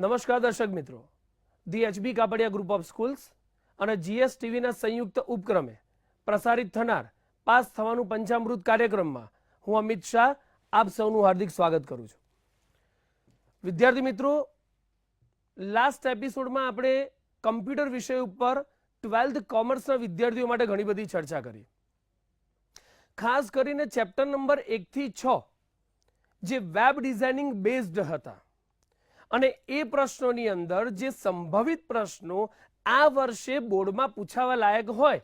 નમસ્કાર દર્શક મિત્રો. The H B Kapadia group of schools અને જીએસ ટીવીના સંયુક્ત ઉપક્રમે પ્રસારિત થનાર પાસ થવાનું પંચામૃત કાર્યક્રમમાં હું અમિત શાહ, આપ સૌનું હાર્દિક સ્વાગત કરું છું. વિદ્યાર્થી મિત્રો લાસ્ટ એપિસોડમાં આપણે કમ્પ્યુટર વિષય ઉપર ટ્વેલ્થ કોમર્સના વિદ્યાર્થીઓ માટે ઘણી બધી ચર્ચા કરી. ખાસ કરીને ચેપ્ટર નંબર એકથી છ, જે વેબ ડિઝાઇનિંગ બેઝડ હતા. અને એ પ્રશ્નોની અંદર જે સંભવિત પ્રશ્નો આ વર્ષે બોર્ડમાં પૂછાવા લાયક હોય,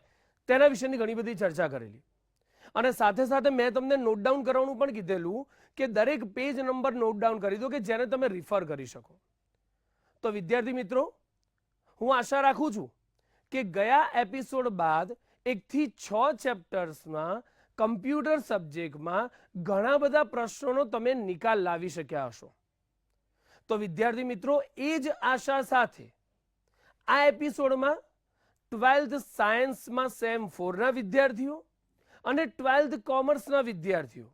તેના વિશેની ઘણી બધી ચર્ચા કરેલી. અને સાથે સાથે મેં તમને નોટ ડાઉન કરવાનું પણ કીધેલું કે દરેક પેજ નંબર નોટ ડાઉન કરી દો કે જેને તમે રિફર કરી શકો. તો વિદ્યાર્થી મિત્રો, હું આશા રાખું છું કે ગયા એપિસોડ બાદ એકથી છ ચેપ્ટર્સમાં કમ્પ્યુટર સબ્જેક્ટમાં ઘણા બધા પ્રશ્નોનો તમે નિકાલ લાવી શક્યા હશો. તો વિદ્યાર્થી મિત્રો, એ જ આશા સાથે આ એપિસોડમાં ટ્વેલ્થ સાયન્સમાં સેમ ફોરના વિદ્યાર્થીઓ અને ટ્વેલ્થ કોમર્સના વિદ્યાર્થીઓ,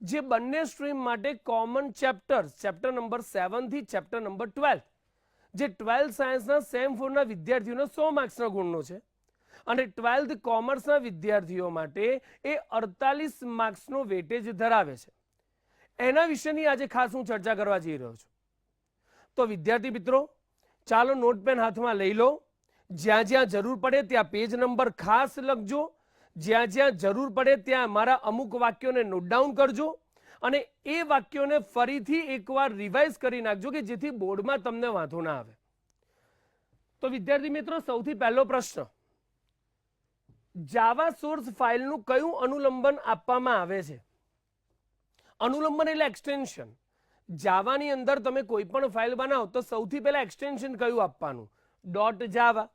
જે બંને સ્ટ્રીમ માટે કોમન ચેપ્ટર ચેપ્ટર નંબર સેવનથી ચેપ્ટર નંબર ટ્વેલ્થ, જે ટ્વેલ્થ સાયન્સના સેમ ફોરના વિદ્યાર્થીઓનો સો માર્ક્સના ગુણનો છે અને ટ્વેલ્થ કોમર્સના વિદ્યાર્થીઓ માટે એ અડતાલીસ માર્ક્સનો વેટેજ ધરાવે છે. એના વિશેની આજે ખાસ હું ચર્ચા કરવા જઈ રહ્યો છું. તો વિદ્યાર્થી મિત્રો, ચાલો નોટ પેન હાથમાં લઈ લો. જ્યાં જ્યાં જરૂર પડે ત્યાં પેજ નંબર ખાસ લખજો. જ્યાં જ્યાં જરૂર પડે ત્યાં મારા અમુક વાક્યોને નોટ ડાઉન કરજો અને એ વાક્યોને ફરીથી એકવાર રિવાઇઝ કરી નાખજો કે જેથી બોર્ડમાં તમને વાંધો ના આવે. તો વિદ્યાર્થી મિત્રો, સૌથી પહેલો પ્રશ્ન. જાવા સોર્સ ફાઇલનું કયું અનુલંબન આપવામાં આવે છે? અનુલંબન એટલે એક્સટેન્શન જાવાની અંદર તમે કોઈ પણ ફાઇલ બનાવો તો સૌથી પહેલા એક્સટેન્શન કયું આપવાનું? ડોટ જાવા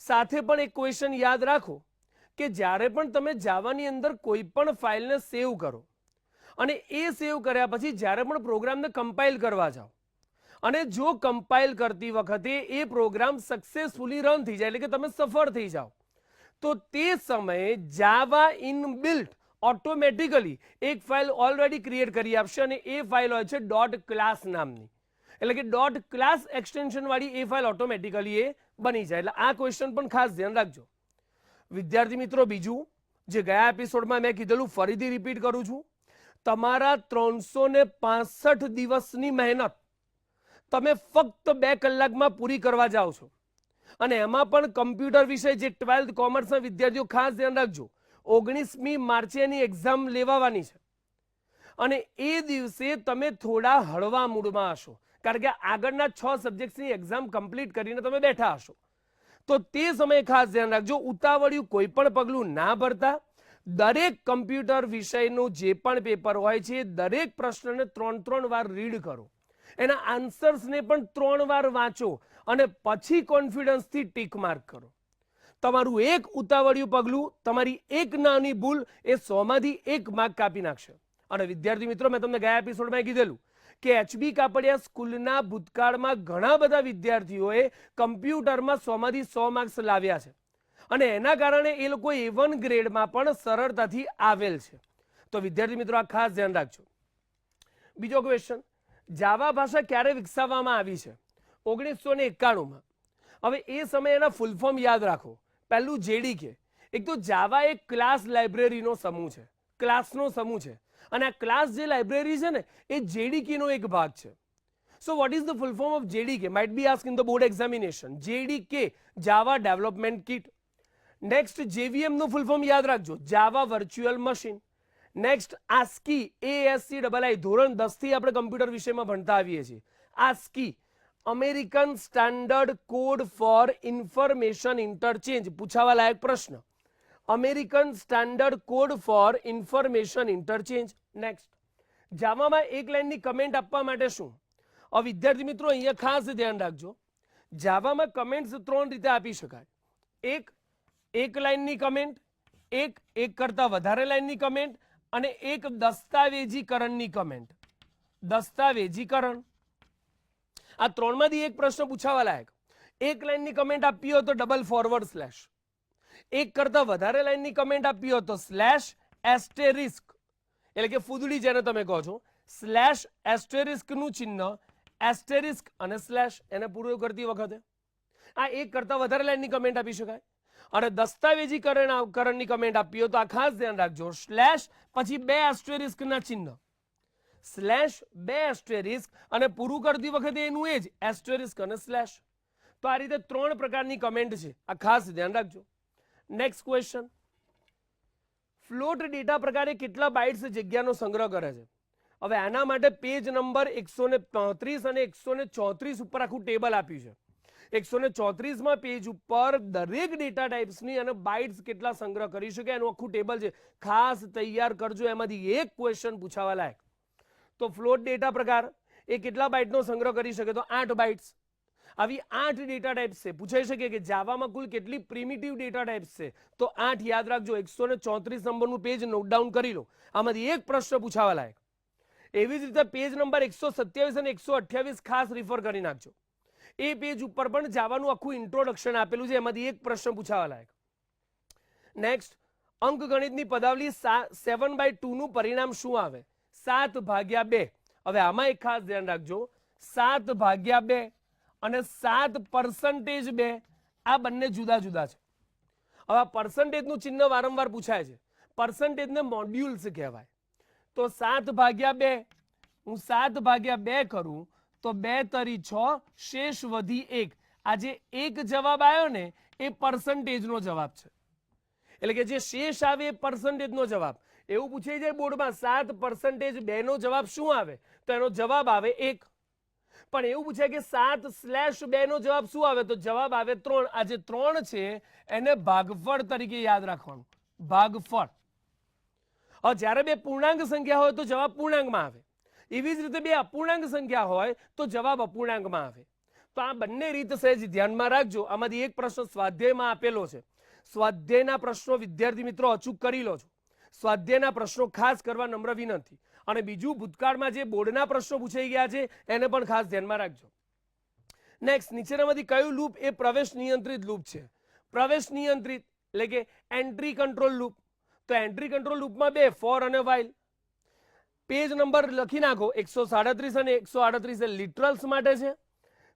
સાથે પણ એક ક્વેશ્ચન યાદ રાખો કે જ્યારે પણ તમે જાવાની અંદર કોઈ પણ ફાઇલને સેવ કરો અને એ સેવ કર્યા પછી જ્યારે પણ પ્રોગ્રામને કમ્પાઇલ કરવા જાઓ અને જો કમ્પાઇલ કરતી વખતે એ પ્રોગ્રામ સક્સેસફુલી રન થઈ જાય એટલે કે તમે સફળ થઈ જાઓ તો તે સમયે જાવા ઇન બિલ્ટ ઓટોમેટિકલી એક ફાઇલ ઓલરેડી ક્રિએટ કરી આપશે અને એ ફાઇલ હોય છે ડોટ ક્લાસ નામની. એટલે કે ડોટ ક્લાસ એક્સટેન્શનવાળી એ ફાઇલ ઓટોમેટિકલી એ બની જાય. એટલે આ ક્વેશ્ચન પણ ખાસ ધ્યાન રાખજો. વિદ્યાર્થી મિત્રો, બીજું, જે ગયા એપિસોડમાં મેં કીધેલું, ફરીથી રિપીટ કરું છું. તમારા ત્રણસો દિવસની મહેનત તમે ફક્ત બે કલાકમાં પૂરી કરવા જાઓ છો. અને એમાં પણ કમ્પ્યુટર વિશે જે ટ્વેલ્થ કોમર્સના વિદ્યાર્થીઓ ખાસ ધ્યાન રાખજો. ઓગણીસમી માર્ચે એની એક્ઝામ લેવાવાની છે. અને એ દિવસે તમે થોડા હળવા મૂડમાં હશો. કારણ કે આગળના છ સબ્જેક્ટ્સની એક્ઝામ કમ્પ્લીટ કરીને તમે બેઠા હશો. તો તે સમયે ખાસ ધ્યાન રાખજો, ઉતાવળિયું કોઈ પણ પગલું ના ભરતા. દરેક કમ્પ્યુટર વિષયનું જે પણ પેપર હોય છે, દરેક પ્રશ્નને ત્રણ ત્રણ વાર રીડ કરો. એના આન્સર્સને પણ ત્રણ વાર વાંચો અને પછી કોન્ફિડન્સથી ટીક માર્ક કરો. તમારું એક ઉતાવળિયું પગલું, તમારી એક નાની ભૂલ એ સોમાંથી એક માર્ક કાપી નાખશે. અને વિદ્યાર્થી મિત્રો, મેં તમને ગયા એપિસોડમાં કીધેલું કે એચબી કાપડિયા સ્કૂલના ભૂતકાળમાં ઘણા બધા વિદ્યાર્થીઓએ કમ્પ્યુટરમાં સોમાંથી સો માર્ક્સ લાવ્યા છે. અને એના કારણે એ લોકો એ વન ગ્રેડમાં પણ સરળતાથી આવેલ છે. તો વિદ્યાર્થી મિત્રો, આ ખાસ ધ્યાન રાખજો. બીજો ક્વેશ્ચન જાવા ભાષા ક્યારે વિકસાવવામાં આવી છે? ઓગણીસો ને એકાણુંમાં. હવે એ સમયે એના ફૂલ ફોર્મ યાદ રાખો. પહેલું જેડીકે એક તો જાવા એક ક્લાસ લાઇબ્રેરીનો સમૂહ છે. ક્લાસનો સમૂહ છે. અને આ ક્લાસ જે લાઇબ્રેરી છે ને, એ જેડીકેનો એક ભાગ છે. So what is the full form of J D K? Might be ask in the board examination J D K, Java development kit. Next જેવીએમનું full form યાદ રાખજો. Java virtual machine next ASCII A S C double I ધોરણ દસથી આપણે computer વિષયમાં ભણતા આવીએ છીએ. ASCII American standard code for information interchange પૂછાવા લાયક પ્રશ્ન. American standard code for information interchange. Next જાવામાં એક લાઇનની કમેન્ટ આપવા માટે શું? હવે વિદ્યાર્થી મિત્રો, અહીંયા ખાસ ધ્યાન રાખજો. જાવામાં કમેન્ટ્સ ત્રણ રીતે આપી શકાય. એક એક લાઇનની કમેન્ટ, એક એક કરતાં વધારે લાઇનની કમેન્ટ અને એક દસ્તાવેજીકરણની કમેન્ટ. દસ્તાવેજીકરણ. આ ત્રણમાંથી એક પ્રશ્ન પૂછાવા લાયક એક લાઇનની કમેન્ટ આપી હોય તો ડબલ ફોરવર્ડ સ્લેશ એક કરતાં વધારે લાઇનની કમેન્ટ આપી હોય તો સ્લેશ એસ્ટેરિસ્ક એટલે કે ફૂદડી જેને તમે કહો છો. સ્લેશ એસ્ટેરિસ્કનું ચિહ્ન એસ્ટેરિસ્ક અને સ્લેશ એને પૂરું કરતી વખતે. આ એક કરતા વધારે લાઈનની કમેન્ટ આપી શકાય. અને દસ્તાવેજીકરણ કરણની કમેન્ટ આપી હોય તો આ ખાસ ધ્યાન રાખજો. સ્લેશ પછી બે એસ્ટેરિસ્કના ચિહ્ન. સ્લેશ બે એસ્ટેરિસ્ક અને પૂરું કરતી વખતે એનું એ જ એસ્ટેરિસ્ક અને સ્લેશ તો આ રીતે ત્રણ પ્રકારની કમેન્ટ છે. આ ખાસ ધ્યાન રાખજો. નેક્સ્ટ ક્વેશ્ચન ફ્લોટ ડેટા પ્રકારે કેટલા બાઇટ્સ જગ્યાનો સંગ્રહ કરે છે? હવે આના માટે પેજ નંબર એકસો ને અને એકસો ચોત્રીસ ઉપર આખું ટેબલ આપ્યું છે. એકસો ને ચોત્રીસમાં પેજ ઉપર દરેક ડેટા ટાઈપ્સની અને બાઇટ્સ કેટલા સંગ્રહ કરી શકે એનું આખું ટેબલ છે. ખાસ તૈયાર કરજો. એમાંથી એક ક્વેશ્ચન પૂછાવા લાયક. તો ફ્લોટ ડેટા પ્રકાર એ કેટલા બાઇટનો સંગ્રહ કરી શકે તો આઠ બાઇટ્સ આવી આઠ ડેટા ટાઈપ્સ છે. પૂછાઈ શકે કે જાવામાં કુલ કેટલી પ્રિમિટિવ ડેટા ટાઈપ્સ છે? તો આઠ યાદ રાખજો, એકસો ને ચોત્રીસ નંબરનું પેજ નોટ ડાઉન કરી લો. આમાંથી એક પ્રશ્ન પૂછાવા લાયક. એવી જ રીતે પેજ નંબર એકસો સત્યાવીસ અને એકસો અઠ્યાવીસ ખાસ રિફર કરી નાખજો. એ પેજ ઉપર પણ જાવાનું આખું ઇન્ટ્રોડક્શન આપેલું છે. એમાંથી એક પ્રશ્ન પૂછાવા લાયક. નેક્સ્ટ અંકગણિતની પદાવલી સેવન બાય ટુ નું પરિણામ શું આવે? સાત ભાગ્યા બે. હવે આમાં એક ખાસ ધ્યાન રાખજો. સાત ભાગ્યા બે અને સાત પર્સન્ટેજ બે. આ બંને જુદા જુદા છે. હવે પર્સન્ટેજનું ચિહ્ન વારંવાર પૂછાય છે. પર્સન્ટેજને મોડ્યુલ્સ કહેવાય. તો સાત ભાગ્યા બે. હું સાત ભાગ્યા બે કરું, તો બે તરી છ શેષ વધી એક. આ જે એક જવાબ આવ્યો ને, એ પર્સન્ટેજનો જવાબ છે. એટલે કે જે શેષ આવે એ પર્સન્ટેજનો જવાબ. એવું પૂછાઈ જાય બોર્ડમાં સાત પર્સન્ટેજ બેનો જવાબ શું આવે? તો એનો જવાબ આવે એક. પણ એવું પૂછાય કે સાત સ્લેશ બે નો જવાબ શું આવે? તો જવાબ આવે ત્રણ. આ જે ત્રણ છે, એને ભાગફળ તરીકે યાદ રાખવાનું. ભાગફળ. હવે જ્યારે બે પૂર્ણાંક સંખ્યા હોય તો જવાબ પૂર્ણાંકમાં આવે. એવી જ રીતે બે અપૂર્ણાંક સંખ્યા હોય તો જવાબ અપૂર્ણાંકમાં આવે. તો આ બંને રીત સહેજ ધ્યાનમાં રાખજો. આમાંથી એક પ્રશ્ન સ્વાધ્યાયમાં આપેલો છે. સ્વાધ્યાયના પ્રશ્નો વિદ્યાર્થી મિત્રો અચૂક કરી લો છો. સ્વાધ્યાયના પ્રશ્નો ખાસ કરવા નમ્ર વિનંતી. અને બીજું, ભૂતકાળમાં જે બોર્ડના પ્રશ્નો પૂછાઈ ગયા છે, એને પણ ખાસ ધ્યાનમાં રાખજો. નેક્સ્ટ નીચેનામાંથી કયું લૂપ એ પ્રવેશ નિયંત્રિત લૂપ છે? પ્રવેશ નિયંત્રિત એટલે કે એન્ટ્રી કંટ્રોલ લૂપ. તો એન્ટ્રી કંટ્રોલ લૂપમાં બે ફોર અને વાઇલ પેજ નંબર લખી નાખો, એકસો સાડત્રીસ અને એકસો આડત્રીસ એ લિટરલ્સ માટે છે.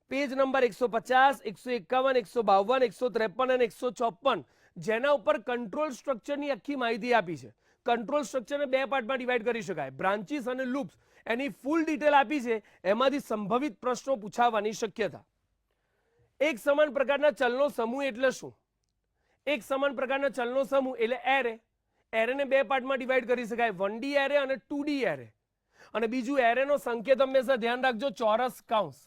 પેજ નંબર એકસો પચાસ, એકસો એકાવન, એકસો બાવન, એકસો ત્રેપન અને એકસો ચોપન. જેના ઉપર કંટ્રોલ સ્ટ્રક્ચરની આખી માહિતી આપી છે. કંટ્રોલ સ્ટ્રક્ચરને બે પાર્ટમાં ડિવાઈડ કરી શકાય. બ્રાન્ચીસ અને લૂપ્સ એની ફૂલ ડિટેલ આપી છે. એમાંથી સંભવિત પ્રશ્નો પૂછાવાની શક્યતા. એક સમાન પ્રકારના ચલનો સમૂહ એટલે શું? એક સમાન પ્રકારના ચલનો સમૂહ એટલે એરે એરેને બે પાર્ટમાં ડિવાઈડ કરી શકાય. વન ડી એરે અને ટુ ડી એરે અને બીજું એરેનો સંકેત હંમેશા ધ્યાન રાખજો. ચોરસ કાઉન્સ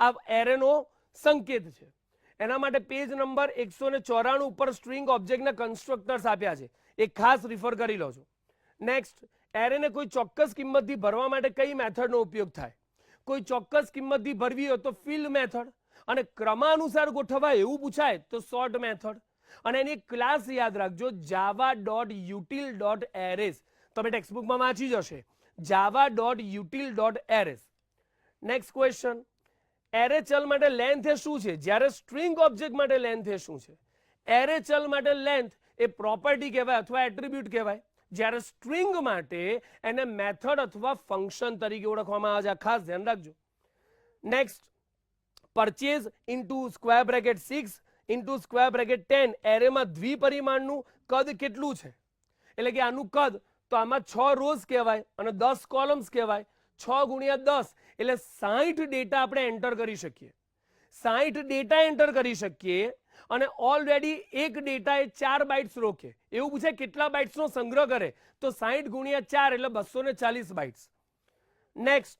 આ એરેનો સંકેત છે. એના માટે પેજ નંબર એકસો ને ચોરાણું ઉપર સ્ટ્રિંગ ઓબ્જેક્ટના કન્સ્ટ્રક્ટર્સ આપ્યા છે. એ ખાસ રિફર કરી લો છો. નેક્સ્ટ એરેને કોઈ ચોક્કસ કિંમતથી ભરવા માટે કઈ મેથડનો ઉપયોગ થાય? કોઈ ચોક્કસ કિંમતથી ભરવી હોય તો ફિલ મેથડ અને ક્રમાનુસાર ગોઠવાય એવું પૂછાય તો શોર્ટ મેથડ. અને એની ક્લાસ યાદ રાખજો જાવા ડોટ યુટિલ ડોટ એરેસ તમે ટેક્સ્ટબુકમાં વાંચી જશે. Java dot util dot arrays next question array ચલ માટે લેન્થ એ શું છે? જ્યારે સ્ટ્રિંગ ઓબ્જેક્ટ માટે લેન્થ એ શું છે? એરે ચલ માટે લેન્થ એ પ્રોપર્ટી કહેવાય અથવા એટ્રીબ્યુટ કહેવાય, જ્યારે સ્ટ્રિંગ માટે એને મેથડ અથવા ફંક્શન તરીકે ઓળખવામાં આવે છે. ખાસ ધ્યાન રાખજો. Next purchase into square bracket six into square bracket ten એરેમાં દ્વિપરિમાણનું કદ કેટલું છે? એટલે કે આનું કદ, તો આમાં છ રોઝ કહેવાય અને દસ કોલમ્સ કહેવાય. છ ગુણ્યા દસ, એટલે સાહીઠ ડેટા આપણે એન્ટર કરી શકીએ. સાહીઠ ડેટા એન્ટર કરી શકીએ અને ઓલરેડી એક ડેટા એ ચાર બાઇટ્સ રોકે. એવું પૂછે કેટલા બાઇટ્સનો સંગ્રહ કરે? તો સાહીઠ ગુણ્યા ચાર એટલે બસો ને ચાલીસ બાઇટ્સ નેક્સ્ટ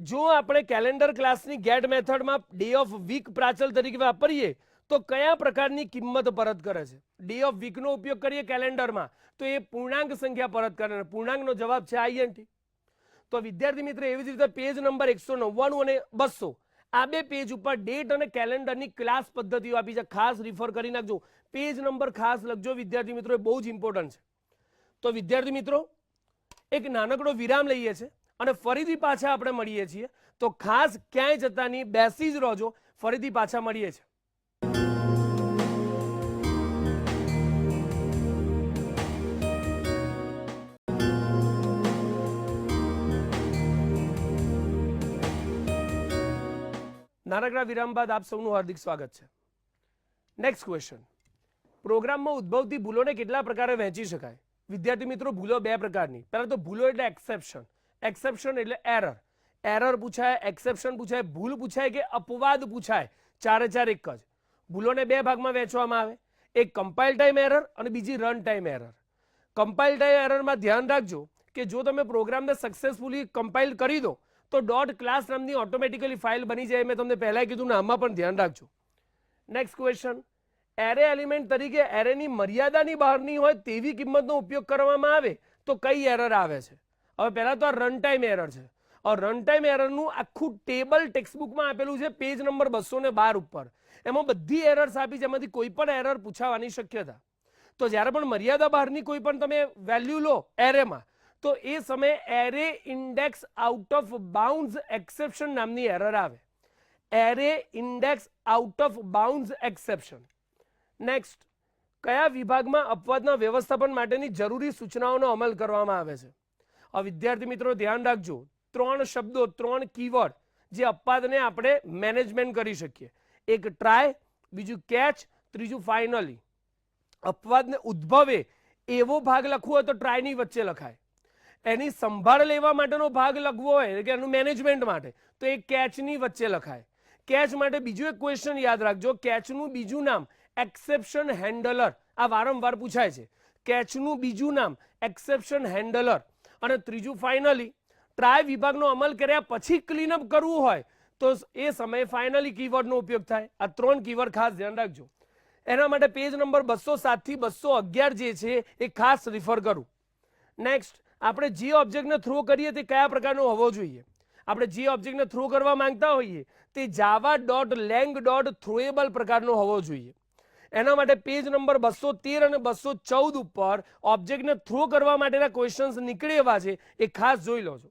જો આપણે કેલેન્ડર ક્લાસની ગેટ મેથડમાં ડે ઓફ વીક પ્રાચલ તરીકે વાપરીએ, તો કયા પ્રકારની કિંમત પરત કરે છે? ડે ઓફ વીકનો ઉપયોગ કરીએ કેલેન્ડરમાં તો એ પૂર્ણાંક સંખ્યા પરત કરે પૂર્ણાંકનો જવાબ છે આઈએનટી તો વિદ્યાર્થી મિત્ર, એવી જ રીતે પેજ નંબર એકસો નવ્વાણું અને બસો. આ બે પેજ ઉપર ડેટ અને કેલેન્ડરની ક્લાસ પદ્ધતિઓ આપી છે. ખાસ રિફર કરી નાખજો. પેજ નંબર ખાસ લખજો. વિદ્યાર્થી મિત્રો, એ બહુ જ ઇમ્પોર્ટન્ટ છે. તો વિદ્યાર્થી મિત્રો, એક નાનકડો વિરામ લઈએ છીએ અને ફરીથી પાછા આપણે મળીએ છીએ. તો ખાસ ક્યાંય જતા નહીં, બેસી જ રહેજો. ફરીથી પાછા મળીએ છીએ. નાનકડા વિરામ બાદ આપ સૌનું હાર્દિક સ્વાગત છે. નેક્સ્ટ ક્વેશ્ચન પ્રોગ્રામમાં ઉદ્ભવતી ભૂલોને કેટલા પ્રકારે વહેંચી શકાય? વિદ્યાર્થી મિત્રો, ભૂલો બે પ્રકારની. પહેલા તો ભૂલો એટલે એક્સેપ્શન એક્સેપ્શન એટલે એરર એરર પૂછાય એક્સેપ્શન પૂછાય, ભૂલ પૂછાય કે અપવાદ પૂછાય. ચારે ચાર એક જ. ભૂલોને બે ભાગમાં વહેંચવામાં આવે. એક કમ્પાઇલ ટાઈમ એરર અને બીજી run time error compile time એરરમાં ધ્યાન રાખજો કે જો તમે પ્રોગ્રામને સક્સેસફુલી કમ્પાઇલ કરી દો તો ડોટ ક્લાસ નામની ઓટોમેટિકલી ફાઇલ બની જાય. મેં તમને પહેલાં કીધું આમાં પણ ધ્યાન રાખજો. નેક્સ્ટ ક્વેશ્ચન એરે એલિમેન્ટ તરીકે એરેની મર્યાદાની બહારની હોય તેવી કિંમતનો ઉપયોગ કરવામાં આવે તો કઈ એરર આવે છે? હવે પહેલાં તો આ રન ટાઈમ એરર છે. રન ટાઈમ એરરનું આખું ટેબલ ટેક્સ્ટબુકમાં આપેલું છે પેજ નંબર બસો ને બાર ઉપર. એમાં બધી એરર્સ આપી છે, એમાંથી કોઈ પણ એરર પૂછાવાની શક્યતા. તો જ્યારે પણ મર્યાદા બહારની કોઈ પણ તમે વેલ્યુ લો એરેમાં તો એ સમયે array index out of bounds exception નામની એરર આવે. Array index out of bounds exception next કયા વિભાગમાં અપવાદના વ્યવસ્થાપન માટેની જરૂરી સૂચનાઓનો અમલ કરવામાં આવે છે? આ વિદ્યાર્થી મિત્રો, ધ્યાન રાખજો. ત્રણ શબ્દો, ત્રણ કીવર્ડ જે અપવાદને આપણે મેનેજમેન્ટ કરી શકીએ. એક ટ્રાય બીજું કેચ ત્રીજું ફાઇનલી અપવાદને ઉદ્ભવે એવો ભાગ લખવો હોય તો ટ્રાયની વચ્ચે લખાય. એની સંભાળ લેવા માટેનો ભાગ લખવો હોય કે એનું મેનેજમેન્ટ માટે, તો એ કેચની વચ્ચે લખાય. કેચ માટે બીજું એક ક્વેશ્ચન યાદ રાખજો. કેચનું બીજું નામ એક્સેપ્શન હેન્ડલર આ વારંવાર પૂછાય છે. કેચનું બીજું નામ એક્સેપ્શન હેન્ડલર અને ત્રીજું ફાઇનલી ટ્રાય વિભાગનો અમલ કર્યા પછી ક્લીનઅપ કરવું હોય, તો એ સમયે ફાઇનલી કીવર્ડનો ઉપયોગ થાય. આ ત્રણ કીવર્ડ ખાસ ધ્યાન રાખજો. એના માટે પેજ નંબર બસો સાતથી બસો અગિયાર જે છે, એ ખાસ રિફર કરું. નેક્સ્ટ આપણે જે ઓબ્જેક્ટને થ્રો કરીએ તે કયા પ્રકારનો હોવો જોઈએ? આપણે જે ઓબ્જેક્ટને થ્રો કરવા માંગતા હોઈએ, તે Java dot lang dot throwable પ્રકારનો હોવો જોઈએ. એના માટે પેજ નંબર બસો તેર અને બસો ચૌદ ઉપર ઓબ્જેક્ટને થ્રો કરવા માટેના ક્વેશ્ચન્સ નીકળે એવા છે, એ ખાસ જોઈ લો છો.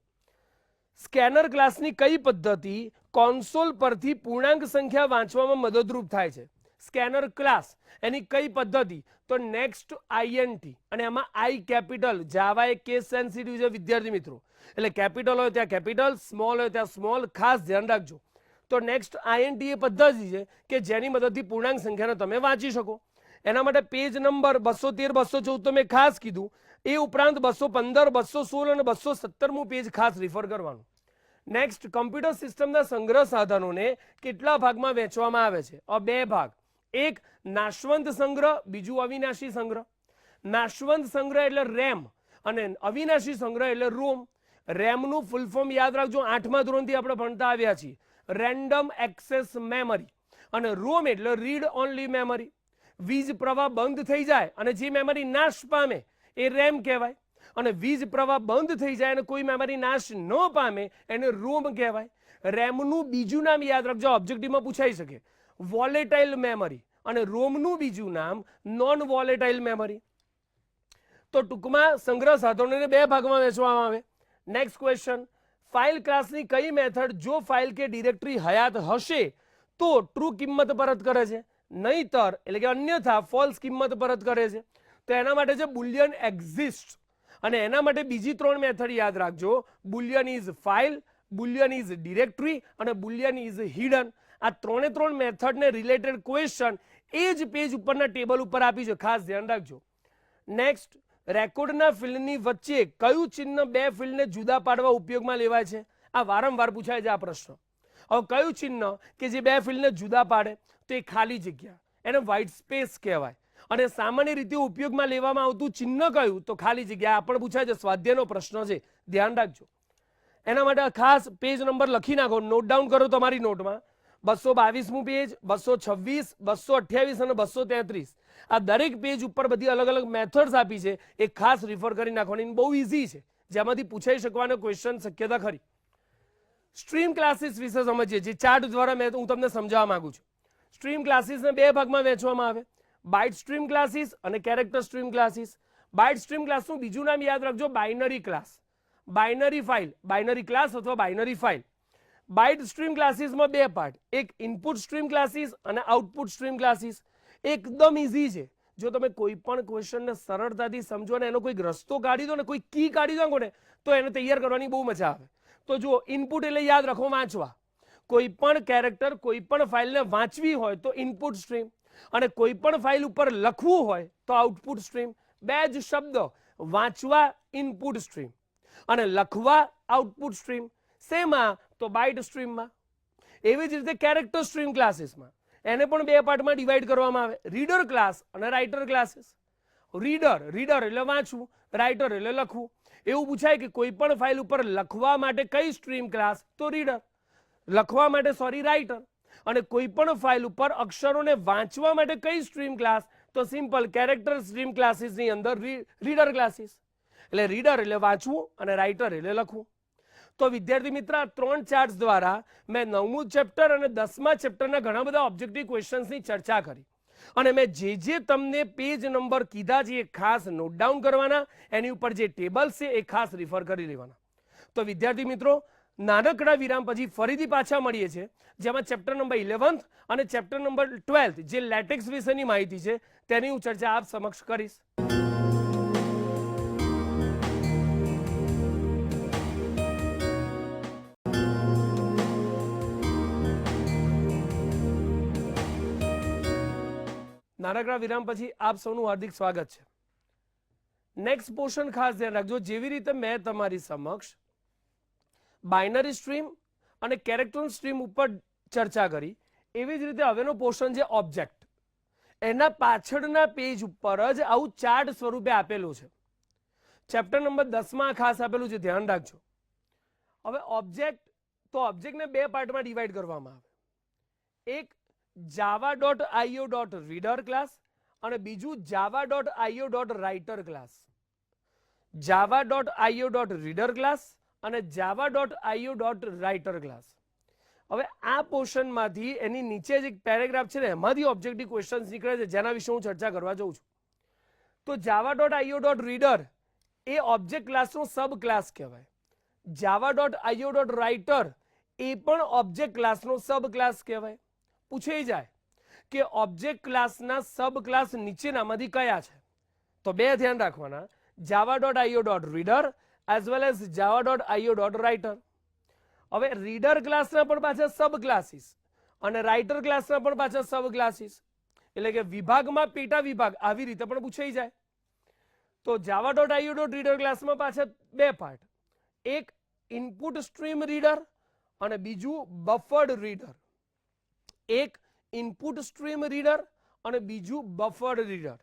સ્કેનર ક્લાસની કઈ પદ્ધતિ કોન્સોલ પરથી પૂર્ણાંક સંખ્યા વાંચવામાં મદદરૂપ થાય છે? સ્કેનર ક્લાસ એની કઈ પદ્ધતિ? તો નેક્સ્ટ આઈએનટી અને એમાં આઈ કેપિટલ જાવા એ કેસ સેન્સિટિવ છે વિદ્યાર્થી મિત્રો. એટલે કેપિટલ હોય ત્યાં કેપિટલ સ્મોલ હોય ત્યાં સ્મોલ ખાસ ધ્યાન રાખજો. તો નેક્સ્ટ આઈએનટી એ પદ્ધતિ છે કે જેની મદદથી પૂર્ણાંક સંખ્યાને તમે વાંચી શકો. એના માટે પેજ નંબર બસો તેર બસો ચૌદ તો મેં ખાસ કીધું. એ ઉપરાંત બસો પંદર બસો સોળ અને બસો સત્તરમું પેજ ખાસ રિફર કરવાનું. નેક્સ્ટ કમ્પ્યુટર સિસ્ટમના સંગ્રહ સાધનોને કેટલા ભાગમાં વહેંચવામાં આવે છે? બે ભાગ. એક નાશવંત સંગ્રહ, બીજું અવિનાશી સંગ્રહ. નાશવંત સંગ્રહ એટલે રેમ અને અવિનાશી સંગ્રહ એટલે રોમ રેમનું ફૂલ ફોર્મ યાદ રાખજો, આઠમા ધોરણથી આપણે ભણતા આવ્યા છીએ. રેન્ડમ એક્સેસ મેમરી અને રોમ એટલે રીડ ઓનલી મેમરી વીજ પ્રવાહ બંધ થઈ જાય અને જે મેમરી નાશ પામે એ રેમ કહેવાય. અને વીજ પ્રવાહ બંધ થઈ જાય અને કોઈ મેમરી નાશ ન પામે એને રોમ કહેવાય. રેમનું બીજું નામ યાદ રાખજો ઓબ્જેક્ટિવમાં પૂછાઈ શકે. વોલેટાઇલ મેમરી અને રોમનું બીજું નામ નોન વોલેટાઇલ મેમરી તો ટૂંકમાં સંગ્રહ સાધનોને બે ભાગમાં વહેંચવામાં આવે. નેક્સ્ટ ક્વેશ્ચન ફાઇલ ક્લાસની કઈ મેથડ જો ફાઇલ કે ડિરેક્ટરી હયાત હશે, તો ટ્રુ કિંમત પરત કરે છે. નહીતર, એટલે કે અન્યથા ફોલ્સ કિંમત પરત કરે છે. તો એના માટે છે બુલિયન એક્ઝિસ્ટ અને એના માટે બીજી ત્રણ મેથડ યાદ રાખજો. Boolean is file boolean is directory અને બુલિયન ઇઝ હિડન આ ત્રણે ત્રણ મેથડને રિલેટેડ ક્વેશ્ચન એ જ પેજ ઉપરના ટેબલ ઉપર આપી છે. ખાસ ધ્યાન રાખજો. નેક્સ્ટ રેકોર્ડના ફિલ્ડની વચ્ચે કયું ચિહ્ન બે ફિલ્ડને જુદા પાડવા ઉપયોગમાં લેવાય છે? આ વારંવાર પૂછાય છે આ પ્રશ્ન. હવે કયું ચિહ્ન કે જે બે ફિલ્ડને જુદા પાડે, તો એ ખાલી જગ્યા. એને વ્હાઇટ સ્પેસ કહેવાય. અને સામાન્ય રીતે ઉપયોગમાં લેવામાં આવતું ચિહ્ન કયું, તો ખાલી જગ્યા. આ પણ પૂછાય છે. સ્વાધ્યાયનો પ્રશ્ન છે. ધ્યાન રાખજો. એના માટે ખાસ પેજ નંબર લખી નાખો. નોટ ડાઉન કરો તમારી નોટમાં બસો બાવીસમું પેજ બસો છવ્વીસ, બસો અઠ્યાવીસ અને બસો તેત્રીસ. આ દરેક પેજ ઉપર બધી અલગ અલગ મેથડ્સ આપી છે. એ ખાસ રિફર કરી નાખવાની બહુ ઇઝી છે. જેમાંથી પૂછાઈ શકવાનો ક્વેશ્ચન શક્યતા ખરી. સ્ટ્રીમ ક્લાસીસ વિશે સમજીએ. જે ચાર્ટ દ્વારા મેં હું તમને સમજાવવા માંગુ છું. સ્ટ્રીમ ક્લાસીસને બે ભાગમાં વહેંચવામાં આવે. બાઇટ સ્ટ્રીમ ક્લાસીસ અને character stream classes byte stream ક્લાસનું બીજું નામ યાદ રાખજો. Binary class binary file binary class અથવા બાઇનરી ફાઇલ બાઇટ સ્ટ્રીમ ક્લાસીસમાં બે પાર્ટ એક ઇનપુટ સ્ટ્રીમ ક્લાસીસ અને આઉટપુટ સ્ટ્રીમ ક્લાસીસ એકદમ ઇઝી છે. જો તમે કોઈ પણ ક્વેશ્ચનને સરળતાથી સમજો અને એનો કોઈક રસ્તો કાઢી દો ને, કોઈ કી કાઢી દો ને તો એને તૈયાર કરવાની બહુ મજા આવે. તો જુઓ ઇનપુટ એટલે યાદ રાખો વાંચવા. કોઈ પણ કેરેક્ટર કોઈ પણ ફાઇલને વાંચવી હોય તો ઇનપુટ સ્ટ્રીમ અને કોઈ પણ ફાઇલ ઉપર લખવું હોય તો આઉટપુટ સ્ટ્રીમ બે જ શબ્દ, વાંચવા ઇનપુટ સ્ટ્રીમ અને લખવા આઉટપુટ સ્ટ્રીમ શેમાં તો બાઇટ સ્ટ્રીમમાં એવી જ રીતે કેરેક્ટર સ્ટ્રીમ ક્લાસીસમાં એને પણ બે પાર્ટમાં ડિવાઈડ કરવામાં આવે. રીડર ક્લાસ અને રાઇટર ક્લાસીસ રીડર રીડર એટલે વાંચવું રાઇટર એટલે લખવું. એવું પૂછાય કે કોઈ પણ ફાઇલ ઉપર લખવા માટે કઈ સ્ટ્રીમ ક્લાસ તો રીડર લખવા માટે સોરી રાઇટર અને કોઈ પણ ફાઇલ ઉપર અક્ષરોને વાંચવા માટે કઈ સ્ટ્રીમ ક્લાસ તો સિમ્પલ કેરેક્ટર સ્ટ્રીમ ક્લાસીસની અંદર રીડર ક્લાસીસ એટલે રીડર એટલે વાંચવું અને રાઇટર એટલે લખવું. તો વિદ્યાર્થી મિત્ર, આ ત્રણ ચાર્ટ્સ દ્વારા મેં નવમું ચેપ્ટર અને દસમા ચેપ્ટરના ઘણા બધા ઓબ્જેક્ટિવ ક્વેશ્ચન્સની ચર્ચા કરી. અને મેં જે જે તમને પેજ નંબર કીધા છે એ ખાસ નોટ ડાઉન કરવાના, એની ઉપર જે ટેબલ છે એ ખાસ રિફર કરી લેવાના. તો વિદ્યાર્થી મિત્રો, નાનકડા વિરામ પછી ફરીથી પાછા મળીએ છીએ, જેમાં ચેપ્ટર નંબર ઇલેવન્થ અને ચેપ્ટર નંબર ટ્વેલ્થ જે લેટેક્સ વિશેની માહિતી છે, તેની હું ચર્ચા આપ સમક્ષ કરીશ. નાનકડા વિરામ પછી આપ સૌનું હાર્દિક સ્વાગત છે. નેક્સ્ટ પોર્શન ખાસ ધ્યાન રાખજો. જેવી રીતે મેં તમારી સમક્ષ બાઇનરી સ્ટ્રીમ અને કેરેક્ટર સ્ટ્રીમ ઉપર ચર્ચા કરી, એવી જ રીતે હવેનો પોર્શન છે ઓબ્જેક્ટ એના પાછળના પેજ ઉપર જ આવું ચાર્ટ સ્વરૂપે આપેલું છે. ચેપ્ટર નંબર દસમાં ખાસ આપેલું છે, ધ્યાન રાખજો. હવે ઓબ્જેક્ટ તો ઓબ્જેક્ટને બે પાર્ટમાં ડિવાઈડ કરવામાં આવે. એક Java dot I O dot reader class અને બીજું Java dot I O dot writer class Java dot I O dot reader class અને Java dot I O dot writer class હવે આ પોર્શનમાંથી એની નીચે જ પેરેગ્રાફ છે ને, એમાંથી ઓબ્જેક્ટિવ ક્વેશ્ચન્સ નીકળે છે, જેના વિશે હું ચર્ચા કરવા જઉં છું. તો Java dot I O dot reader A object ક્લાસનો સબ ક્લાસ કહેવાય. Java dot I O dot writer એ પણ ઓબ્જેક્ટ ક્લાસનો સબ ક્લાસ કહેવાય. પૂછાઈ જાય કે ઓબ્જેક્ટ ક્લાસના સબ ક્લાસ નીચેનામાંથી કયા છે? તો બે ધ્યાન રાખવાના. Java dot I O dot reader as well as Java dot I O dot writer હવે રીડર ક્લાસના પણ પાછા સબ ક્લાસીસ અને રાઇટર ક્લાસના પણ પાછા સબ ક્લાસીસ એટલે કે વિભાગમાં પેટા વિભાગ આવી રીતે પણ પૂછાઈ જાય. તો Java dot IO dot reader ક્લાસમાં પાછા બે પાર્ટ એક ઇનપુટ સ્ટ્રીમ રીડર અને બીજું બફર્ડ રીડર એક ઇનપુટ સ્ટ્રીમ રીડર અને બીજું બફર્ડ રીડર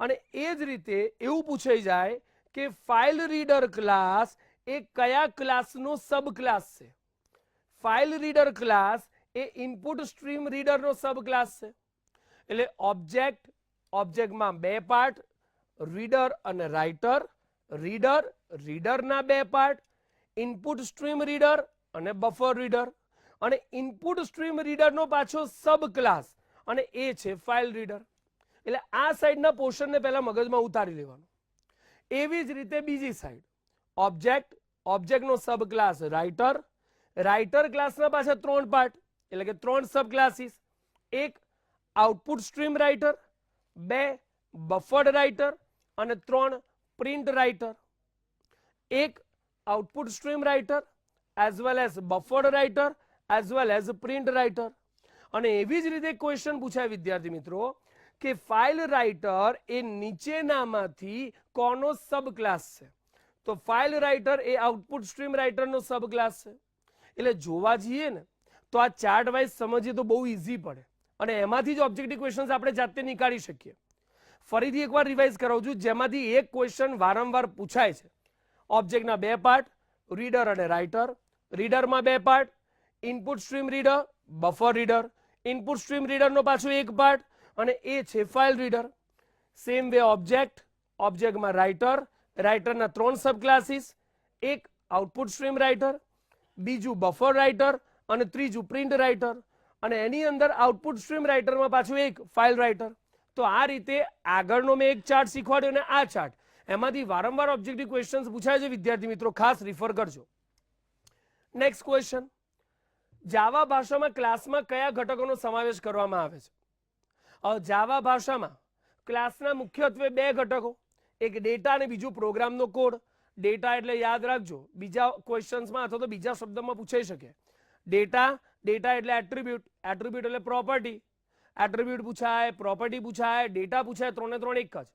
અને એ જ રીતે એવું પૂછાઈ જાય કે ફાઇલ રીડર ક્લાસ એ કયા ક્લાસનો સબ ક્લાસ છે? ફાઇલ રીડર ક્લાસ એ ઇનપુટ સ્ટ્રીમ રીડરનો સબ ક્લાસ છે. એટલે ઓબ્જેક્ટ ઓબ્જેક્ટમાં બે પાર્ટ રીડર અને રાઇટર રીડર રીડરના બે પાર્ટ ઇનપુટ સ્ટ્રીમ રીડર અને બફર રીડર અને ઇનપુટ સ્ટ્રીમ રીડરનો પાછો સબ ક્લાસ અને એ છે ફાઇલ રીડર એટલે આ સાઈડના પોર્શનને પહેલાં મગજમાં ઉતારી લેવાનું. એવી જ રીતે બીજી સાઈડ ઓબ્જેક્ટ ઓબ્જેક્ટનો સબ ક્લાસ રાઇટર રાઇટર ક્લાસના પાછા ત્રણ પાર્ટ એટલે કે ત્રણ સબ ક્લાસીસ એક આઉટપુટ સ્ટ્રીમ રાઇટર બે બફર્ડ રાઇટર અને ત્રણ પ્રિન્ટ રાઇટર એક output stream writer as well as buffered writer as well as print writer અને એવી જ રીતે ક્વેશ્ચન પૂછાય વિદ્યાર્થી મિત્રો કે ફાઇલ રાઇટર એ નીચેનામાંથી કોનો સબ ક્લાસ છે? તો ફાઇલ રાઇટર એ આઉટપુટ સ્ટ્રીમ રાઇટરનો સબ ક્લાસ છે. એટલે જોવા જઈએ ને, તો આ ચાર્ટ વાઇઝ સમજીએ તો બહુ ઇઝી પડે. અને એમાંથી જ ઓબ્જેક્ટિવ ક્વેશ્ચન્સ આપણે જાતે નીકાળી શકીએ. ફરીથી એકવાર રિવાઇઝ કરાવું છું, જેમાંથી એક ક્વેશ્ચન વારંવાર પૂછાય છે. ઓબ્જેક્ટના બે પાર્ટ રીડર અને રાઇટર રીડરમાં બે part input stream reader buffer reader input stream રીડરનો પાછો એક પાર્ટ અને એ છે file reader same way object ઓબ્જેક્ટમાં writer રાઇટરના ત્રણ સબ ક્લાસીસ એક આઉટપુટ સ્ટ્રીમ રાઇટર બીજું બફર રાઇટર અને ત્રીજું પ્રિન્ટ રાઇટર અને એની અંદર આઉટપુટ સ્ટ્રીમ રાઇટરમાં પાછું એક ફાઇલ રાઇટર તો આ રીતે આગળનો મેં એક ચાર્ટ શીખવાડ્યો અને આ ચાર્ટ એમાંથી વારંવાર ઓબ્જેક્ટિવ ક્વેશ્ચન્સ પૂછાય છે. વિદ્યાર્થી મિત્રો, ખાસ રિફર કરજો. નેક્સ્ટ ક્વેશ્ચન જાવા ભાષામાં ક્લાસમાં કયા ઘટકોનો સમાવેશ કરવામાં આવે છે? જાવા ભાષામાં ક્લાસના મુખ્યત્વે બે ઘટકો, એક ડેટા અને બીજું પ્રોગ્રામનો કોડ. ડેટા એટલે યાદ રાખજો, બીજા ક્વેશ્ચન્સમાં અથવા તો બીજા શબ્દમાં પૂછાઈ શકે. ડેટા ડેટા એટલે એટ્રીબ્યુટ એટ્રીબ્યુટ એટલે પ્રોપર્ટી એટ્રીબ્યુટ પૂછાય પ્રોપર્ટી પૂછાય, ડેટા પૂછાય, ત્રણે ત્રણ એક જ.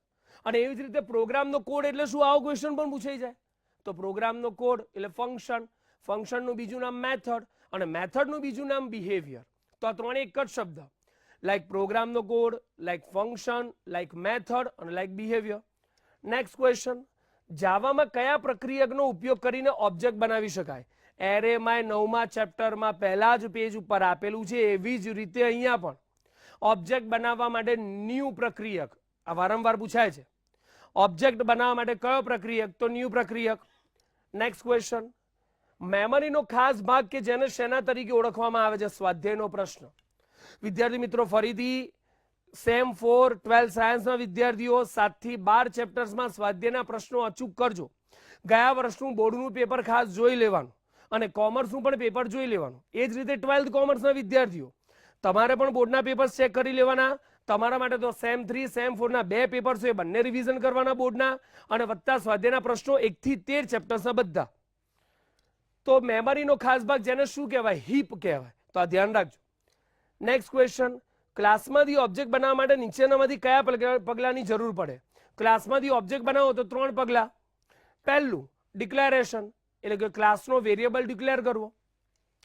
અને એવી જ રીતે પ્રોગ્રામનો કોડ એટલે શું? આવો ક્વેશ્ચન પણ પૂછાઈ જાય. તો પ્રોગ્રામનો કોડ એટલે ફંક્શન ફંક્શનનું બીજું નામ મેથડ અને મેથડનું બીજું નામ બિહેવિયર તો આ ત્રણે એક જ શબ્દ. લાઈક પ્રોગ્રામનો code like function like method અને લાઈક બિહેવિયર નેક્સ્ટ ક્વેશ્ચન જાવામાં કયા પ્રક્રિયકનો ઉપયોગ કરીને ઓબ્જેક્ટ બનાવી શકાય? એરેમાં નવમા ચેપ્ટરમાં પહેલા જ પેજ ઉપર આપેલું છે એવી જ રીતે અહીંયા પણ. ઓબ્જેક્ટ બનાવવા માટે ન્યૂ પ્રક્રિયક. આ વારંવાર પૂછાય છે. ઓબ્જેક્ટ બનાવવા માટે કયો પ્રક્રિયક? તો ન્યૂ પ્રક્રિયક. નેક્સ્ટ ક્વેશ્ચન મેમરીનો ખાસ ભાગ કે જેને શેના તરીકે ઓળખવામાં આવે છે? સ્વાધ્યાયનો પ્રશ્ન. વિદ્યાર્થી મિત્રો, ફરીથી સેમ ફોર ટ્વેલ્થ સાયન્સના વિદ્યાર્થીઓ સાતથી બાર ચેપ્ટર્સમાં સ્વાધ્યાયના પ્રશ્નો અચૂક કરજો. ગયા વર્ષનું બોર્ડનું પેપર ખાસ જોઈ લેવાનું અને કોમર્સનું પણ પેપર જોઈ લેવાનું. એ જ રીતે ટ્વેલ્થ કોમર્સના વિદ્યાર્થીઓ. તમારે પણ બોર્ડના પેપર્સ ચેક કરી લેવાના. તમારા માટે તો સેમ થ્રી, સેમ ફોરના બે પેપર્સ એ બંને રિવિઝન કરવાના બોર્ડના અને વત્તા સ્વાધ્યાયના પ્રશ્નો એકથી તેર ચેપ્ટર્સના બધા. તો મેમરીનો ખાસ ભાગ જેને શું કહેવાય? હિપ કહેવાય. તો આ ધ્યાન રાખજો. નેક્સ્ટ ક્વેશ્ચન ક્લાસમાંથી ઓબ્જેક્ટ બનાવવા માટે નીચેનામાંથી કયા પગલા- પગલાંની જરૂર પડે? ક્લાસમાંથી ઓબ્જેક્ટ બનાવો તો ત્રણ પગલાં. પહેલું ડિક્લેરેશન એટલે કે ક્લાસનો વેરિયેબલ ડિક્લેર કરવો.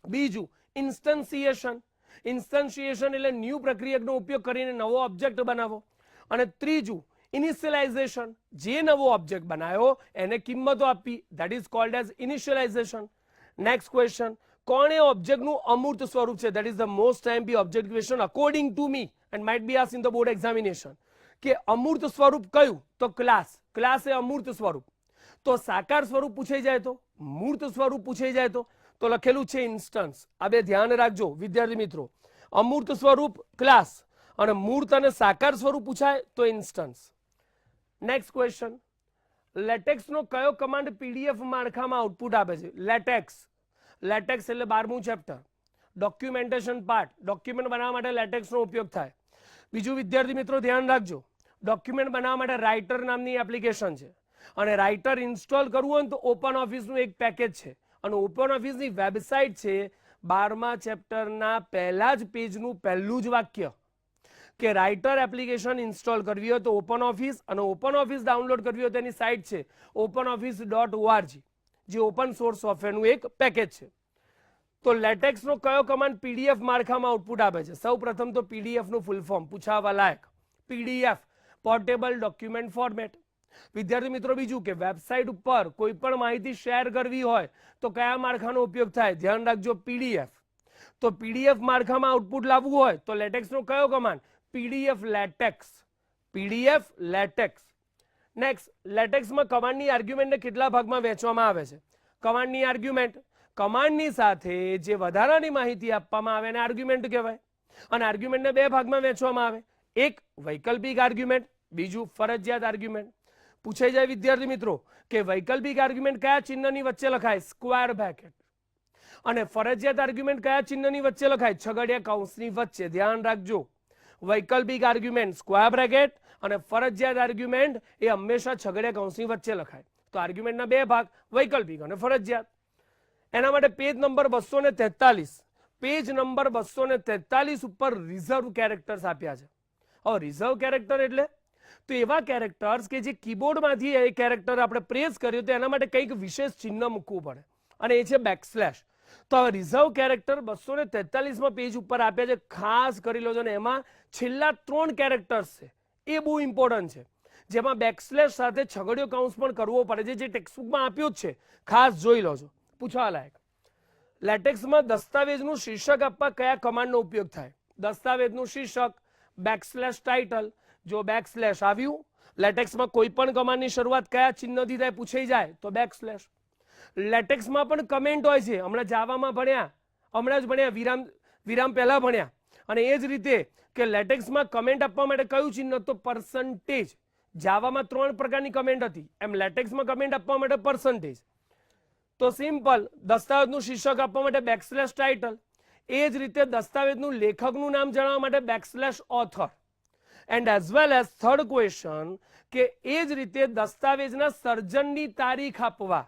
બીજું ઇન્સ્ટન્સિએશન ઇન્સ્ટન્સિએશન એટલે ન્યૂ પ્રક્રિયકનો ઉપયોગ કરીને નવો ઓબ્જેક્ટ બનાવો. અને ત્રીજું ઇનિશિયલાઇઝેશન જે નવો ઓબ્જેક્ટ બનાવ્યો, એને કિંમતો આપવી. That is called as initialisation next question કોણ ઓબ્જેક્ટનું અમૂર્ત સ્વરૂપ છે? That is the most time be object question according to me and might be ask in the board examination કે અમૂર્ત સ્વરૂપ કયું? તો ક્લાસ ક્લાસ એ અમૂર્ત સ્વરૂપ. તો સાકાર સ્વરૂપ પૂછાઈ જાય તો? મૂર્ત સ્વરૂપ પૂછાઈ જાય તો? તો લખેલું છે ઇન્સ્ટન્સ આ બે ધ્યાન રાખજો, વિદ્યાર્થી મિત્રો. અમૂર્ત સ્વરૂપ ક્લાસ અને મૂર્ત અને સાકાર સ્વરૂપ પૂછાય તો ઇન્સ્ટન્સ નેક્સ્ટ ક્વેશ્ચન લેટેક્સનો કયો કમાન્ડ પીડીએફ માળખામાં આઉટપુટ આપે છે? લેટેક્સ. લેટેક્સ એટલે બારમું ચેપ્ટર ડોક્યુમેન્ટેશન પાર્ટ ડોક્યુમેન્ટ બનાવવા માટે લેટેક્સનો ઉપયોગ થાય. બીજું, વિદ્યાર્થી મિત્રો, ધ્યાન રાખજો. ડોક્યુમેન્ટ બનાવવા માટે રાઇટર નામની એપ્લિકેશન છે. અને રાઇટર ઇન્સ્ટોલ કરવું હોય તો ઓપન ઓફિસનું એક પેકેજ છે. અને ઓપન ઓફિસની વેબસાઇટ છે બારમા ચેપ્ટરના પહેલા જ પેજનું પહેલું જ વાક્ય. કે રાઇટર એપ્લિકેશન ઇન્સ્ટોલ કરવી હોય તો ઓપન ઓફિસ અને ઓપન ઓફિસ ડાઉનલોડ કરવી હોય તેની સાઇટ છે ઓપન ઓફિસ ડોટ ઓઆરજી જે ઓપન સોર્સ સોફ્ટવેરનું એક પેકેજ છે. તો લેટેક્સનો કયો કમાન્ડ પીડીએફ માળખામાં આઉટપુટ આપે છે? સૌ પ્રથમ તો પીડીએફનું ફૂલ ફોર્મ પૂછાવા લાયક. પીડીએફ પોર્ટેબલ ડોક્યુમેન્ટ ફોર્મેટ વિદ્યાર્થી મિત્રો, બીજું કે વેબસાઇટ ઉપર કોઈ પણ માહિતી શેર કરવી હોય તો કયા માળખાનો ઉપયોગ થાય? ધ્યાન રાખજો પીડીએફ. તો પીડીએફ માળખામાં આઉટપુટ લાવવું હોય તો લેટેક્સનો કયો command? P D F LaTeX P D F LaTeX next લેટેક્સમાં કમાન્ડની આર્ગ્યુમેન્ટને કેટલા ભાગમાં વહેંચવામાં આવે છે? કમાન્ડની આર્ગ્યુમેન્ટ કમાન્ડની સાથે જે વધારાની માહિતી આપવામાં આવે એને આર્ગ્યુમેન્ટ કહેવાય. અને આર્ગ્યુમેન્ટને બે ભાગમાં વહેંચવામાં આવે. એક, વૈકલ્પિક આર્ગ્યુમેન્ટ બીજું, ફરજિયાત આર્ગ્યુમેન્ટ પૂછાઈ જાય વિદ્યાર્થી મિત્રો કે વૈકલ્પિક આર્ગ્યુમેન્ટ કયા ચિહ્નની વચ્ચે લખાય? સ્ક્વેર બ્રેકેટ અને ફરજિયાત આર્ગ્યુમેન્ટ કયા ચિહ્નની વચ્ચે લખાય? છગડિયા કૌંસની વચ્ચે. ધ્યાન રાખજો. વૈકલ્પિક આર્ગ્યુમેન્ટ સ્ક્વેર બ્રેકેટ અને ફરજિયાત આર્ગ્યુમેન્ટ એ હંમેશા છગડિયા કૌંસની વચ્ચે લખાય. તો આર્ગ્યુમેન્ટના બે ભાગ, વૈકલ્પિક અને ફરજિયાત. એના માટે પેજ નંબર બસો ને તેતાલીસ પેજ નંબર બસો ને તેતાલીસ ઉપર રિઝર્વ કેરેક્ટર્સ આપ્યા છે. હવે રિઝર્વ કેરેક્ટર એટલે? તો એવા કેરેક્ટર્સ કે જે કીબોર્ડમાંથી એ કેરેક્ટર આપણે પ્રેસ કર્યું તો એના માટે કંઈક વિશેષ ચિહ્ન મૂકવું પડે. અને એ છે બેકસ્લેશ તો રિઝર્વ કેરેક્ટર બસો ને તેતાલીસમાં પેજ ઉપર આપ્યા છે. ખાસ કરી લો છો ને એમાં છેલ્લા ત્રણ કેરેક્ટર્સ છે. એ બહુ ઇમ્પોર્ટન્ટ છે. જેમાં બેકસ્લેશ સાથે છગડીયો કાઉન્સ પણ કરવો પડે છે, જે ટેક્સ્ટબુકમાં આપ્યું જ છે. ખાસ જોઈ લો છો પૂછવા લાયક. લેટેક્સમાં દસ્તાવેજનું શીર્ષક આપવા કયા કમાન્ડનો ઉપયોગ થાય? દસ્તાવેજનું શીર્ષક બેકસ્લેશ ટાઇટલ જો બેકસ્લેશ આવ્યું લેટેક્સમાં કોઈ પણ કમાન્ડની શરૂઆત કયા ચિહ્નથી થાય, પૂછાઈ જાય, તો બેકસ્લેશ લેટેક્સમાં પણ કમેન્ટ હોય છે. હમણાં જાવામાં ભણ્યા. હમણાં જ ભણ્યા, વિરામ વિરામ પહેલાં ભણ્યા. અને એ જ રીતે કે લેટેક્સમાં કમેન્ટ આપવા માટે કયું ચિહ્ન તો પર્સન્ટેજ જાવામાં ત્રણ પ્રકારની કમેન્ટ હતી. એમ લેટેક્સમાં કમેન્ટ આપવા માટે પર્સન્ટેજ તો સિમ્પલ, દસ્તાવેજનું શીર્ષક આપવા માટે બેકસ્લેશ ટાઇટલ એ જ રીતે દસ્તાવેજનું લેખકનું નામ જણાવવા માટે backslash author and as well as third question કે એ જ રીતે દસ્તાવેજના સર્જનની તારીખ આપવા.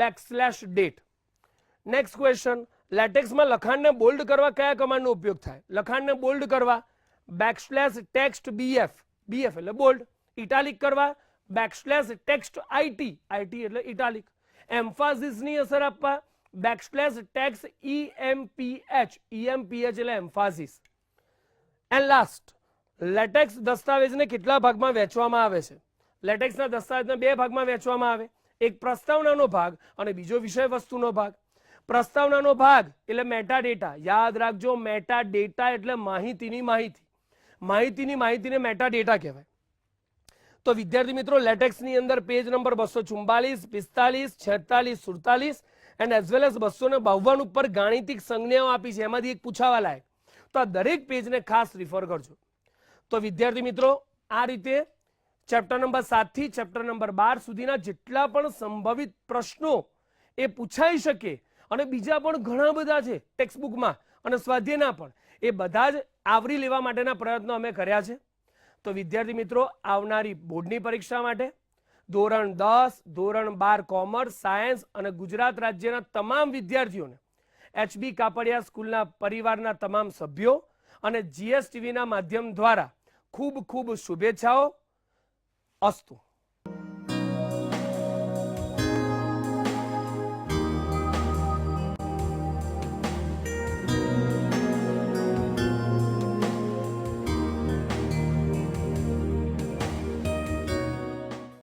બેકસ્લેશ ડેટ નેક્સ્ટ ક્વેશ્ચન લેટેક્સમાં લખાણને બોલ્ડ કરવા કયા કમાન્ડનો ઉપયોગ થાય? લખાણને બોલ્ડ કરવા બેકસ્લેશ ટેક્સ્ટ બીએફ બીએફ એટલે બોલ્ડ ઇટાલિક કરવા બેકસ્લેશ ટેક્સ્ટ આઈટી આઈટી એટલે ઇટાલિક એમ્ફાસિસની અસર આપવા backslash tax E M P H E M P H એટલે એમ્ફાસિસ એન્ડ લાસ્ટ લેટેક્સ દસ્તાવેજને કેટલા ભાગમાં વહેંચવામાં આવે છે? લેટેક્સના દસ્તાવેજને બે ભાગમાં વહેંચવામાં આવે. એક પ્રસ્તાવનાનો ભાગ અને બીજો વિષય વસ્તુનો ભાગ. પ્રસ્તાવનાનો ભાગ એટલે મેટા ડેટા યાદ રાખજો મેટા ડેટા એટલે માહિતીની માહિતી. માહિતીની માહિતીને મેટા ડેટા કહેવાય. તો વિદ્યાર્થી મિત્રો લેટેક્સની અંદર પેજ નંબર બસો ચુમ્બાલીસ પિસ્તાલીસ, છેતાલીસ, સુડતાલીસ એન્ડ એઝ વેલ એઝ બસો ને બાવન ઉપર ગાણિતિક સંજ્ઞાઓ આપી છે. એમાંથી એક પૂછાવા લાયક. તો આ દરેક પેજને ખાસ રિફર કરજો. તો વિદ્યાર્થી મિત્રો, આ રીતે ચેપ્ટર નંબર સાતથી ચેપ્ટર નંબર બાર સુધીના જેટલા પણ સંભવિત પ્રશ્નો એ પૂછાઈ શકે અને બીજા પણ ઘણા બધા છે ટેક્સ્ટબુકમાં અને સ્વાધ્યાયના પણ. એ બધા જ આવરી લેવા માટેના પ્રયત્નો અમે કર્યા છે. તો વિદ્યાર્થી મિત્રો, આવનારી બોર્ડની પરીક્ષા માટે ધોરણ દસ, ધોરણ બાર કોમર્સ, સાયન્સ અને ગુજરાત રાજ્યના તમામ વિદ્યાર્થીઓને એચબી કાપડિયા સ્કૂલના પરિવારના તમામ સભ્યો અને જીએસટીવીના માધ્યમ દ્વારા ખૂબ ખૂબ શુભેચ્છાઓ. अस्तु